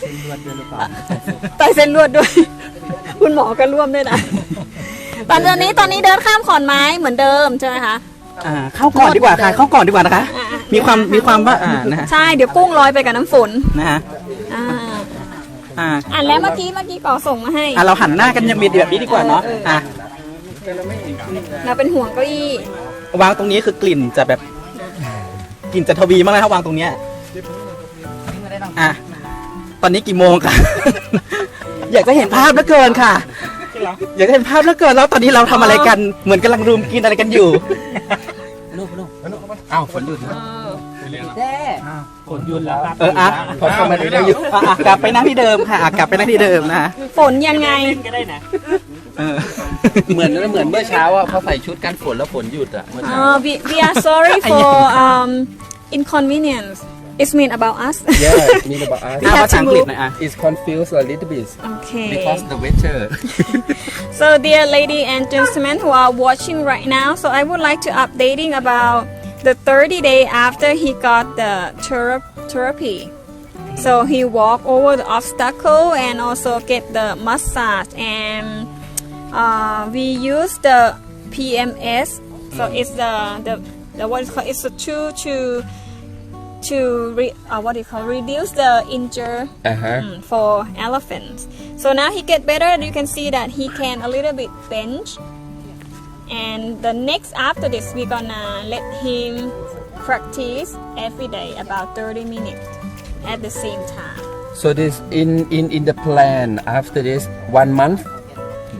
เส้นเลือดด้วยหรือเปล่าไตเส้นลวดด้วย คุณหมอก็ร่วมด้วยนะตอนนี้ตอนนี้เดินข้ามขอนไม้เหมือนเดิมใช่ไหมคะ อ่าเข้าก่อนดีกว่าค่ะ เข้าก่อนดีกว่านะคะอ่าอ่ามีความมีความว่าอ่านะฮะใช่เดี๋ยวกุ้งลอยไปกับน้ำฝนนะฮะอ่าอ่าอ่านแล้วเมื่อกี้เมื่อกี้ปอส่งมาให้อ่าเราหันหน้ากันยังมีแบบนี้ดีกว่าเนาะอะเราเป็นห่วงเก้าอี้วางตรงนี้คือกลิ่นจะแบบกลิ่นจะทวีมากเลยครับวางตรงเนี้ยอะ ตอนนี้กี่โมงคะอยากจะเห็นภาพเหลือเกินค่ะ อยากจะเห็นภาพเหลือเกินแล้วตอนนี้เราทำอะไรกันเหมือนกำลังรุมกินอะไรกันอยู่อ้าวฝนหยุดนะฝนหยุดแล้วครับเอออะพอเข้ามาเดี๋ยวอยู่อะอะกลับไปนั่งที่เดิมค่ะอะกลับไปนั่งที่เดิมนะฝนยังไงก็ได้นะเออเหมือนเหมือนเมื่อเช้าอะพอใส่ชุดกันฝนแล้วฝนหยุดอะเมื่อเช้า Uh, we, we are sorry for um, inconvenience. It's mean about us. Yeah mean about us We อ่ะ have ภาษา to อังกฤษ move. หน่อยอ่ะ is confused a little bit Okay. because the weather So, dear lady and gentlemen who are watching right now, so I would like to updating about the 30 day after he got the thera- therapy. So he walked over the obstacle and also get the massage and uh, we use the PMS. So it's the the, the what is called it's a tool to to re, uh, what do you call reduce the injury uh-huh. um, for elephants. So now he get better, and you can see that he can a little bit bench. And the next after this, we're gonna let him practice every day about 30 minutes at the same time. So this in in in the plan after this one month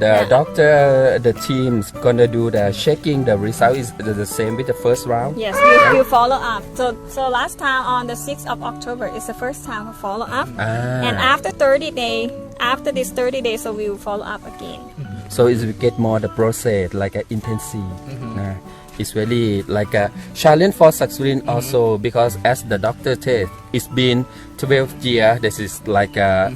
the Yeah. doctor the team's gonna do the checking the result is the, the same with the first round Yes, we will follow up. So so last time on the 6th of October is the first time for follow up. Ah. And after 30 day, after this 30 days, so we will follow up again. Mm-hmm. so it will get more the process like a intensive mm-hmm. nah. it's really like a challenge for Saksurin mm-hmm. also because as the doctor said it's been 12 years this is like a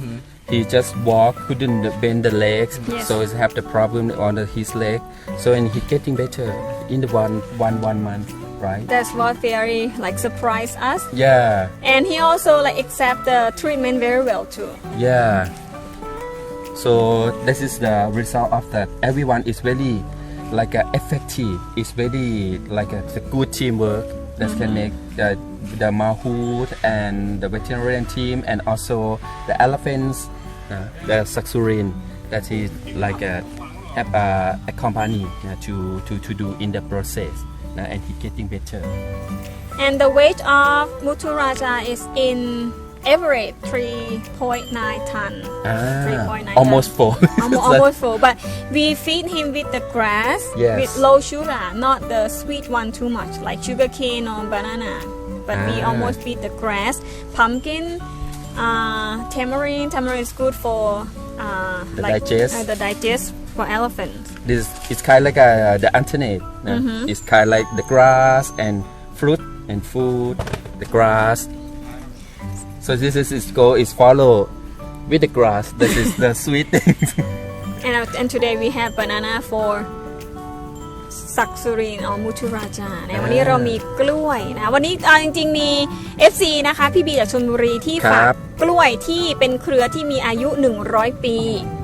he just walk couldn't bend the legs Yes. so he have the problem on the, his leg so and he getting better in the one one one month right That's what very like surprised us. yeah And he also like accept the treatment very well too. Yeah. So this is the result of that. Everyone is very like uh, effective. It's very like a, a good teamwork that can make the the Mahout and the veterinarian team and also the elephants, uh, the Saksurin that is like a a, a company uh, to, to to do in the process. Uh, and he getting better. And the weight of Muturaja is in average 3.9 ton. Ah, 3.9 almost ton. full. Almost, almost full. But we feed him with the grass Yes. with low sugar, not the sweet one too much, like sugar cane or banana. But we Ah. almost feed the grass, pumpkin, uh, tamarind. Tamarind is good for uh, The like digest. uh, the digest for elephants. this it's kind of like a, the alternate uh, Mm-hmm. it's kind of like the grass and fruit and food the grass so this is its goal is follow with the grass this is the sweet things And, uh, and today we have banana for Saksurin or Muturaja นะวันนี้เรามีกล้วยนะ วันนี้เอาจริงๆมี FC นะคะ พี่บีจากชลบุรีที่ฝากกล้วยที่เป็นเครือที่มีอายุ 100 ปี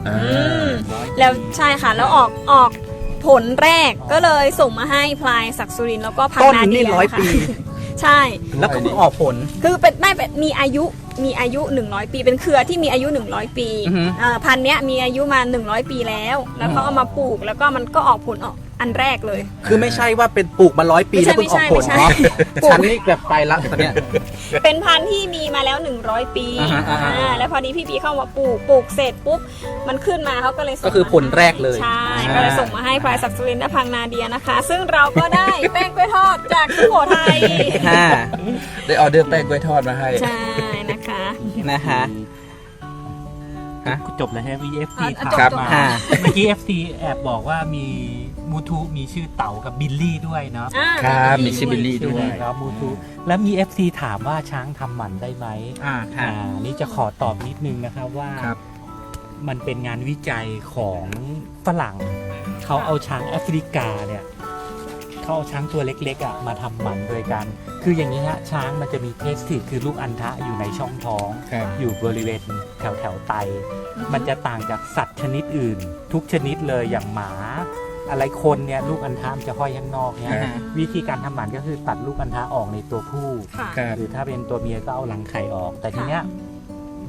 อ่าอืมแล้วใช่ค่ะ แล้วออกออกผลแรกก็เลยส่งมาให้พลายศักดิ์สุรินทร์แล้วก็พังต้นนาเดีนี่ยร้อยนะคะปี ใช่ แล้วก็เพิ่งออกผล คือเป็นไม่เป็นมีอายุมีอายุ 100 ปี เป็นเครือที่มีอายุ 100 ปีอือฮึเอ่อพันธุ์เนี้ยมีอายุมา 100 ปีแล้ว แล้วเขาเอามาปลูกแล้วก็มันก็ออกผลออก อันแรกเลย คือไม่ใช่ว่าเป็นปลูกมาร้อยปีไม่ใช่แล้วเพิ่งออกผลไม่ใช่เนาะไม่ใช่ฉันนี่แบบไปละตอนเนี้ย เป็นพันธุ์ที่มีมาแล้ว 100 ปีอ่าฮะอ่าฮะอ่าแล้วพอดีพี่ปีเข้ามาปลูกปลูกเสร็จปุ๊บมันขึ้นมาเขาก็เลยส่งก็คือผลแรกเลยใช่อ่า ก็เลยส่งมาให้พลายศักดิ์สุรินทร์และพังนาเดียนะคะ ซึ่งเราก็ได้ แป้งกล้วยทอดจากสุโขทัยค่ะได้ออเดอร์แป้งกล้วยทอดมาให้ ใช่นะคะนะฮะจบแล้วใช่ไหม FT อะถามครับมาอ่า เมื่อกี้ FT แอบบอกว่ามี มูทูมีชื่อเต๋ากับบิลลี่ด้วยเนาะอ่าครับมีชิบิลลี่ชื่อด้วยครับมูทูแล้วมี FT ถามว่าช้างทำหมันได้ไหมอ่าค่ะอ่านี่จะขอตอบนิดนึงนะครับว่า ครับ มันเป็นงานวิจัยของฝรั่ง เขาเอาช้างแอฟริกาเนี่ยเขาเอาช้างตัวเล็กๆอะมาทำหมันโดยการคืออย่างนี้ฮะช้างมันจะมีเทสติคือลูกอัณฑะอยู่ในช่องท้อง ครับ อยู่บริเวณแถวแถวๆไต มันจะต่างจากสัตว์ชนิดอื่น ทุกชนิดเลยอย่างหมา อะไรคนเนี่ยลูกอัณฑะมันจะห้อยข้างนอกเนี่ยอ่าฮะ วิธีการทำหมันก็คือตัดลูกอัณฑะออกในตัวผู้ ค่ะ ครับ หรือถ้าเป็นตัวเมียก็เอารังไข่ออก แต่ทีเนี้ย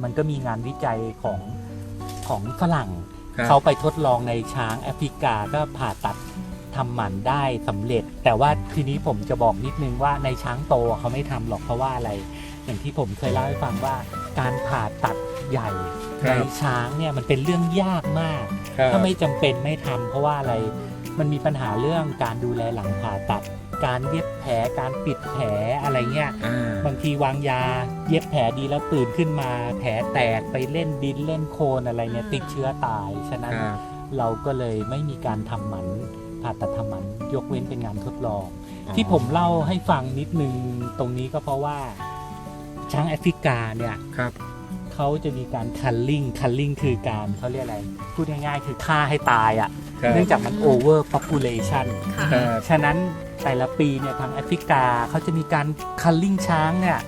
มันก็มีงานวิจัยของของฝรั่ง ครับเขาไปทดลองในช้างแอฟริกาก็ผ่าตัดทำหมันได้สำเร็จ แต่ว่าทีนี้ผมจะบอกนิดนึงว่าในช้างโตเขาไม่ทำหรอกเพราะว่าอะไร อย่างที่ผมเคยเล่าให้ฟังว่าการผ่าตัดใหญ่ครัในบช้างเนี่ยมันเป็นเรื่องยากมาก ครับ ถ้าไม่จำเป็นไม่ทำเพราะว่าอะไร มันมีปัญหาเรื่องการดูแลหลังผ่าตัด การเย็บแผลการปิดแผลอะไรเงี้ยอ่าบางทีวางยาเย็บแผลดีแล้วตื่นขึ้นมา แผลแตกไปเล่นดินเล่นโคลนอะไรเนี่ยติดเชื้อตาย ฉะนั้นครับเราก็เลยไม่มีการทำหมันผ่าตัดทำหมันยกเว้นเป็นงานทดลอง ที่ผมเล่าให้ฟังนิดนึงตรงนี้ก็เพราะว่าช้างแอฟริกาเนี่ยครับเขาจะมีการคัลลิ่งคัลลิ่งคือการเขาเรียกอะไร พูดง่ายๆ คือฆ่าให้ตายอะ่ะ ครับ เนื่องจากมันโอเวอร์ population ค่ะครับ ฉะนั้นแต่ละปีเนี่ยทางแอฟริกาเขาจะมีการคัลลิ่งช้างเนี่ย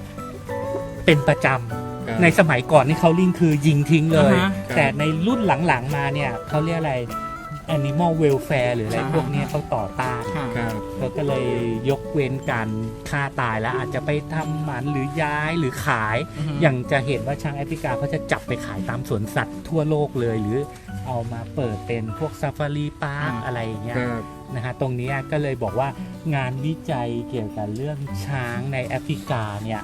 เป็นประจำในสมัยก่อนนี่เขาลิ่งคือยิงทิ้งเลย อ่าฮะ แต่ในรุ่นหลังๆมาเนี่ยเขาเรียกอะไร animal welfare หรืออะไรอ่าฮะพวกเนี้ยเขาต่อต้านครับ เขาก็เลยยกเว้นการฆ่าตายแล้วอาจจะไปทำหมันหรือย้ายหรือขายอย่างจะเห็นว่าช้างแอฟริกาเขาจะจับไปขายตามสวนสัตว์ทั่วโลกเลย หรือเอามาเปิดเป็นพวกซาฟารีพาร์คอืมอะไรอย่างเงี้ย ครับ นะฮะตรงเนี้ยก็เลยบอกว่างานวิจัยเกี่ยวกับเรื่องช้างในแอฟริกาเนี่ย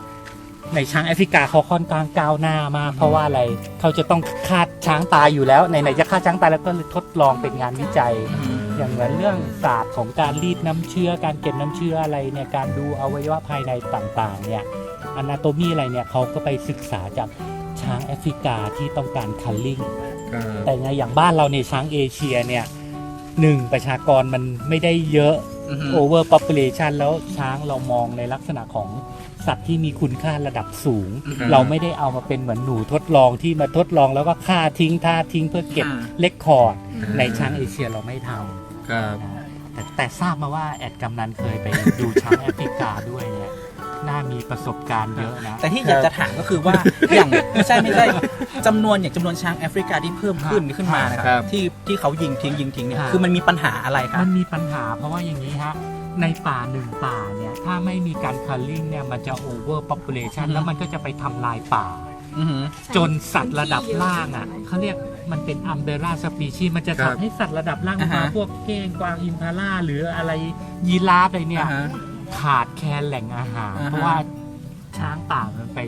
ในช้างแอฟริกาเขาค่อนข้างก้าวหน้ามากเพราะว่าอะไรเขาจะต้องฆ่าช้างตายอยู่แล้วไหนๆจะฆ่าช้างตายแล้วก็เลยทดลองเป็นงานวิจัย อย่างเหมือนเรื่องศาสตร์ของการรีดน้ำเชื้อ การเก็บน้ำเชื้ออะไรเนี่ยการดูอวัยวะภายในต่างๆเนี่ยอนาโตมีอะไรเนี่ยเขาก็ไปศึกษาจากช้างแอฟริกาที่ต้องการคัลลิ่งครับแต่ในอย่างบ้านเราเนี่ยช้างเอเชียเนี่ยหนึ่งประชากรมันไม่ได้เยอะ อือฮึ over population แล้วช้างเรามองในลักษณะของสัตว์ที่มีคุณค่าระดับสูงครับเราไม่ได้เอามาเป็นเหมือนหนูทดลองที่มาทดลองแล้วก็ฆ่าทิ้งท่าทิ้งเพื่อเก็บอ่า เลคคอร์ดในช้างเอเชียเราไม่ทครับำแต่แต่ทราบมาว่าแอดกำนันเคยไปดูช้างแอฟริกาด้วยเนี่ยน่ามีประสบการณ์เยอะนะ แต่ที่อยากจะถามก็คือว่า อย่างไม่ใช่ไม่ใช่ จำนวนอย่างจำนวนช้างแอฟริกาที่เพิ่มขึ้นขึ้นมานะคครัรับบที่ที่เขายิงทิ้งยิงทิ้งเนี่ยครับ คือมันมีปัญหาอะไรครับ มันมีปัญหาเพราะว่าอย่างนี้ฮะในป่าหนึ่งป่าเนี่ยถ้าไม่มีการคัลลิ่งเนี่ยมันจะ over population อือฮึแล้วมันก็จะไปทำลายป่า อือฮึจนสัตว์ระดับล่างอะเขาเรียกมันเป็นอัมเบร่าสปีชีมันจะครับ ทำให้สัตว์ระดับล่างอ่าฮะมาพวกเก้งกวางอิมพาล่าหรืออะไรยีราฟอะไรเนี่ยอ่าฮะ ขาดแคลนแหล่งอาหาร อ่าฮะเพราะว่าช้างป่ามันไป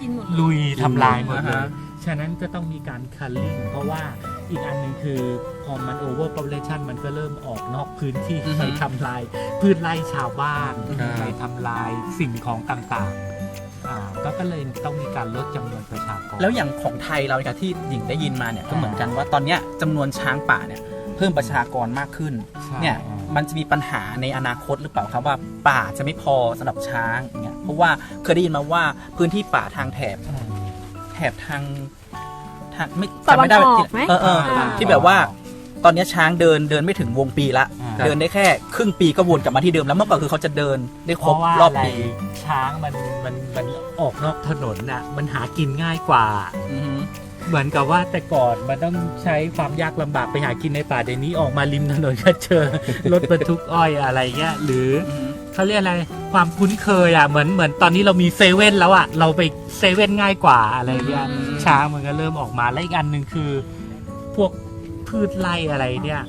กินหมดลุยทำลายหมดเลอ่ายฮะ ฉะนั้นก็ต้องมีการคัลลิ่งเพราะว่าอีกอันหนึ่งคือพอมันโอเวอร์ o p u l a t i o n มันก็เริ่มออกนอกพื้นที่อือฮึไปทำลายพืชไร่ชาวบ้านครับ ไปทำลายสิ่งของต่างๆอ่าก็ก็เลยต้องมีการลดจำนวนประชากร แล้วอย่างของไทยเราเนี่ยที่หญิงได้ยินมาเนี่ยก็เหมือนกันว่าตอนเนี้ยจำนวนช้างป่าเนี่ยเพิ่มประชากรมากขึ้นใช่ เนี่ยอ่ามันจะมีปัญหาในอนาคตหรือเปล่าครับว่าป่าจะไม่พอสำหรับช้างอย่างเงี้ยเพราะว่าเคยได้ยินมาว่าพื้นที่ป่าทางแถบ แถบทางทางไม่ตะจำวันไม่ได้ออกที่ไหม เออเอออ่าที่แบบว่า ตอนเนี้ยช้างเดินเดินไม่ถึงวงปีละ อ่า เดินได้แค่ครึ่งปีก็วนกลับมาที่เดิมแล้วเมื่อก่อนคือเขาจะเดินได้เพครบราะว่ารอบอะไรปีช้างมันมันมันออกนอกถนนน่ะมันหากินง่ายกว่า อือฮึ เหมือนกับว่าแต่ก่อนมันต้องใช้ความยากลำบากไปหากินในป่าเดี๋ยวนี้ออกมาริมถนนก็เจอ รถบรรทุกอ้อยอะไรเงี้ยหรืออือฮึ เขาเรียกอะไรความคุ้นเคยอะเหมือนเหมือนตอนนี้เรามีเซเว่นแล้วอะเราไปเซเว่นง่ายกว่าอะไรเงี้ยอืมช้างมันก็เริ่มออกมาและอีกอันหนึ่งคือ พวกพืชไร่อะไรเนี่ย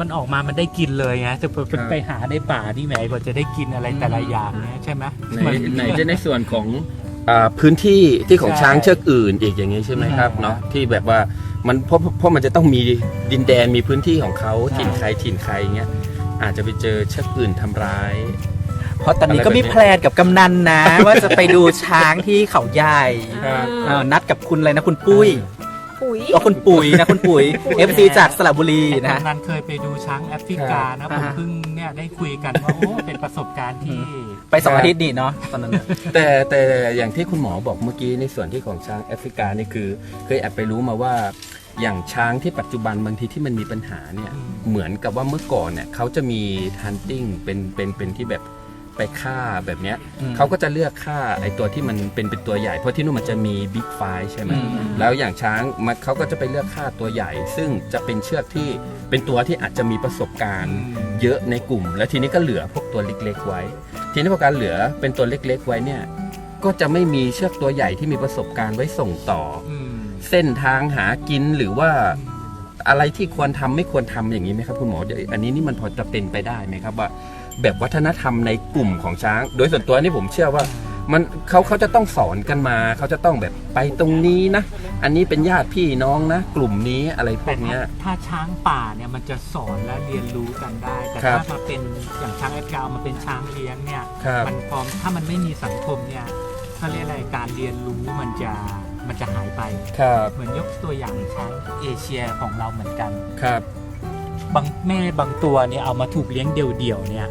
มันออกมามันได้กินเลยไงแต่พอครับ ไปหาในป่าที่ไหนกว่าจะได้กินอะไรแต่ละอย่างเนี่ยใช่ไหมในในจะในส่วนของอ่าพื้นที่ที่ของใช่ช้างเชือกอื่นอีกอย่างนี้ใช่ไหมครับใช่เนาะที่แบบว่ามันเพราะเพราะมันจะต้องมีดินแดนมีพื้นที่ของเขาใช่ ถิ่นใครถิ่นใครเงี้ย อาจจะไปเจอเชือกอื่นทำร้าย เพราะตอนนี้ก็มีอะไรแบบนี้แพลนกับกำนันนะ ว่าจะไปดูช้างที่เขาใหญ่ครับเออนัดกับคุณอะไรนะคุณปุ้ย ปุ๋ย ก็คุณปุ๋ยนะคุณปุ๋ยปุ๋ย FC จากสระบุรีนะกำนันเคยไปดูช้างแอฟริกานะอ่าผมฮะเพิ่งเนี่ยได้คุยกันว่า โอ้ เป็นประสบการณ์ที่ ไปสองอาทิตย์นี่เนาะตอนนั้นน่ะ แต่แต่อย่างที่คุณหมอบอกเมื่อกี้ในส่วนที่ของช้างแอฟริกานี่คือ เคยแอบไปรู้มาว่า อย่างช้างที่ปัจจุบันบางทีที่มันมีปัญหาเนี่ยเหมือนกับว่าเมื่อก่อนเนี่ยเขาจะมีฮันติ้งเป็นเป็นเป็นที่แบบ ไปฆ่าแบบเนี้ยอืมเขาก็จะเลือกฆ่าไอตัวที่มันเป็นเป็นตัวใหญ่ เพราะที่นู่นมันจะมีบิ๊กไฟใช่ไหมอืมแล้วอย่างช้างมันเขาก็จะไปเลือกฆ่าตัวใหญ่ ซึ่งจะเป็นเชือกที่เป็นตัวที่อาจจะมีประสบการณ์เยอะในกลุ่ม แล้วทีนี้ก็เหลือพวกตัวเล็กๆไว้ ทีนี้พอการเหลือเป็นตัวเล็กๆไว้เนี่ยก็จะไม่มีเชือกตัวใหญ่ที่มีประสบการณ์ไว้ส่งต่ออืมเส้นทางหากินหรือว่าอะไรที่ควรทำไม่ควรทำอย่างนี้ไหมครับคุณหมอเดี๋ยวอันนี้นี่มันพอจะเป็นไปได้ไหมครับว่า แบบวัฒนธรรมในกลุ่มของช้าง โดยส่วนตัวนี่ผมเชื่อว่ามันเขาเขาจะต้องสอนกันมา เขาจะต้องแบบไปตรงนี้นะ อันนี้เป็นญาติพี่น้องนะ กลุ่มนี้อะไรพวแต่กถ้าเนี้ย ถ้าช้างป่าเนี่ยมันจะสอนและเรียนรู้กันได้ แต่ครัถ้าบมาเป็นอย่างช้างแอฟริกามาเป็นช้างเลี้ยงเนี่ยครับ มันพร้อมถ้ามันไม่มีสังคมเนี่ยถ้าเรียกอะไรการเรียนรู้มันจะมันจะหายไป ครับเหมือนยกตัวอย่างช้างเอเชียของเราเหมือนกัน ครับ บางแม่บางตัวเนี่ยเอามาถูกเลี้ยงเดี่ยวๆเนี่ย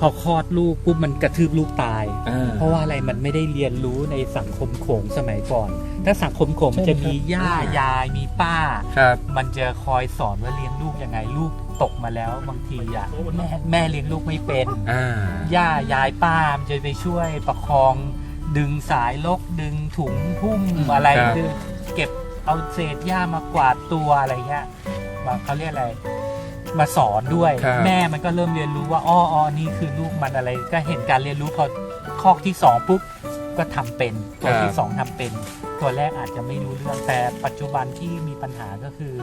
พอคลอดลูกปุ๊บมันกระทืบลูกตาย อ่า เพราะว่าอะไรมันไม่ได้เรียนรู้ในสังคมโขงสมัยก่อน ถ้าสังคมโขงมันจะมีย่ายายมีป้า ครับ มันจะคอยสอนว่าเลี้ยงลูกยังไงลูกตกมาแล้วบางทีอะแม่แม่เลี้ยงลูกไม่เป็น อ่า ย่ายายป้ามันจะไปช่วยประคอง ดึงสายลกดึงถุงพุ่มอะไรครับ ดึงเก็บเอาเศษหญ้ามากวาดตัวอะไรเงี้ยมาเขาเรียกอะไร มาสอนด้วย ครับ แม่มันก็เริ่มเรียนรู้ว่าอ้อออนี่คือลูกมันอะไรก็เห็นการเรียนรู้พอข้อที่สองปุ๊บก็ทำเป็น ตัวที่สองทำเป็น ตัวแรกอาจจะไม่รู้เรื่องแต่ปัจจุบันที่มีปัญหาก็คือ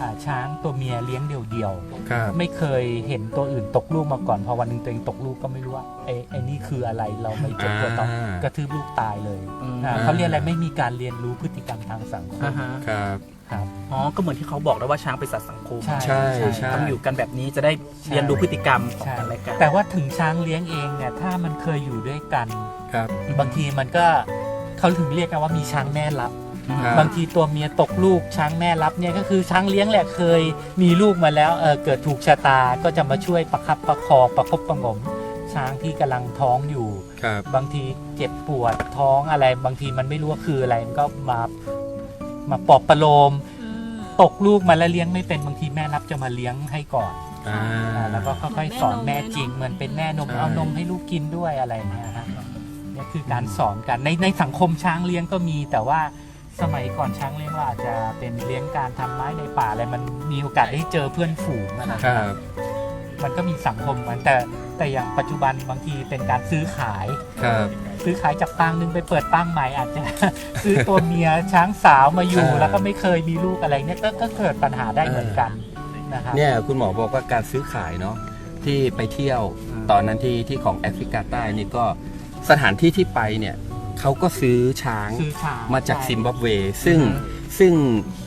อาช้างตัวเมียเลี้ยงเดี่ยวๆครับไม่เคยเห็นตัวอื่นตกลูกมาก่อนพอวันหนึ่งตัวเองตกลูกก็ไม่รู้ว่าไอ้ไอ้นี่คืออะไรเราไม่เจอตัวต้องอ่ากระทืบลูกตายเลยอืมอ่าเขาเรียกอะไรไม่มีการเรียนรู้พฤติกรรมทางสังคม อ่าฮะ ครับ ครับ อ๋อ ก็เหมือนที่เขาบอกแล้วว่าช้างเป็นสัตว์สังคมใช่ใช่ใช่ ต้องอยู่กันแบบนี้จะได้เรียนรู้พฤติกรรมของใช่กันและกันแต่ว่าถึงช้างเลี้ยงเองเนี่ยถ้ามันเคยอยู่ด้วยกัน ครับ บางทีมันก็เขาถึงเรียกกันว่ามีช้างแม่รับ ครับ บางทีตัวเมียตกลูกช้างแม่รับเนี่ยก็คือช้างเลี้ยงแหละเคยมีลูกมาแล้วเออเกิดถูกชะตาก็จะมาช่วยประคับประคองประคบประหงม ช้างที่กำลังท้องอยู่ ครับ บางทีเจ็บปวดท้องอะไร บางทีมันไม่รู้ว่าคืออะไรมันก็มา มาปลอบประโลม ตกลูกมาแล้วเลี้ยงไม่เป็นบางทีแม่รับจะมาเลี้ยงให้ก่อนอ่า อ่าแล้วก็ค่อยๆสอนแม่จริง เหมือนเป็นแม่นมใช่ เอานมให้ลูกกินด้วยอะไรอย่างเงี้ยฮะเนี่ยคือการสอนกันในในสังคมช้างเลี้ยงก็มี แต่ว่าสมัยก่อนช้างเลี้ยงเราอาจจะเป็นเลี้ยงการทำไม้ในป่าอะไรมันมีโอกาสได้เจอเพื่อนฝูงอะนะครับ มันก็มีสังคมมันแต่แต่อย่างปัจจุบันบางทีเป็นการซื้อขาย ครับ ซื้อขายจากปางหนึ่งไปเปิดปางใหม่อาจจะ ซื้อตัวเมียช้างสาวมาอยู่อ่าแล้วก็ไม่เคยมีลูกอะไรเนี่ยก็ก็เกิดปัญหาได้เหมือนกันนะครับเนี่ยคุณหมอบอกว่าการซื้อขายเนาะที่ไปเที่ยวตอนนั้นที่ที่ของแอฟริกาใต้นี่ก็สถานที่ที่ไปเนี่ยเขาก็ซื้อช้างซื้อช้างมาจากใช่ซิมบับเว ซึ่งอือฮึซึ่ง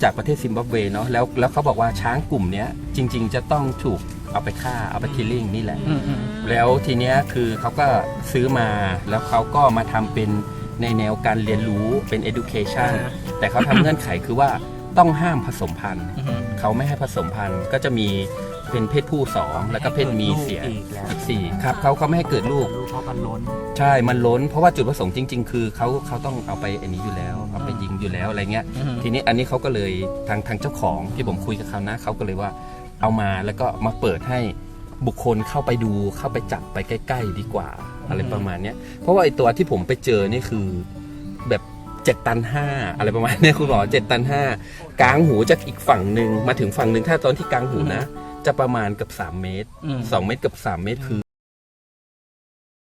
จากประเทศซิมบับเวเนาะแล้วแล้วเขาบอกว่าช้างกลุ่มเนี้ยจริง ๆ จะต้องถูก เอาไปฆ่าเอาไปคิลลิ่งนี่แหละ อืมอืม แล้วทีเนี้ยคือเขาก็ซื้อมาแล้วเขาก็มาทำเป็นในแนวการเรียนรู้เป็น education อ่าฮะ แต่เขาทำเงื่อนไขคือว่าต้องห้ามผสมพันธุ์ อืม เขาไม่ให้ผสมพันธุ์ก็จะมีเป็นเพศผู้สองแล้วก็เพศเมียเสียอีกแล้วอีกสี่ครับเขาเขาไม่ให้เกิดลูกลูกเพราะมันล้น ใช่มันล้น เพราะว่าจุดประสงค์จริง ๆ คือเขาเขาต้องเอาไปอันนี้อยู่แล้วเอาไปยิงอยู่แล้วอะไรเงี้ย อืม ทีนี้อันนี้เขาก็เลยทางทางเจ้าของที่ผมคุยกับเขานะเขาก็เลยว่า เอามาแล้วก็มาเปิดให้บุคคลเข้าไปดูเข้าไปจับไปใกล้ ๆ ดีกว่า อะไรประมาณเนี้ยเพราะว่าไอตัวที่ผมไปเจอนี่คือแบบเจ็ดตันห้าอะไรประมาณเนี้ยคุณหมอเจ็ดตันห้ากลางหูจากอีกฝั่งหนึ่งมาถึงฝั่งหนึ่งถ้าตอนที่กลางหูนะ จะประมาณเกับ3เมตรอืม2เมตรกับ3เมตรคือ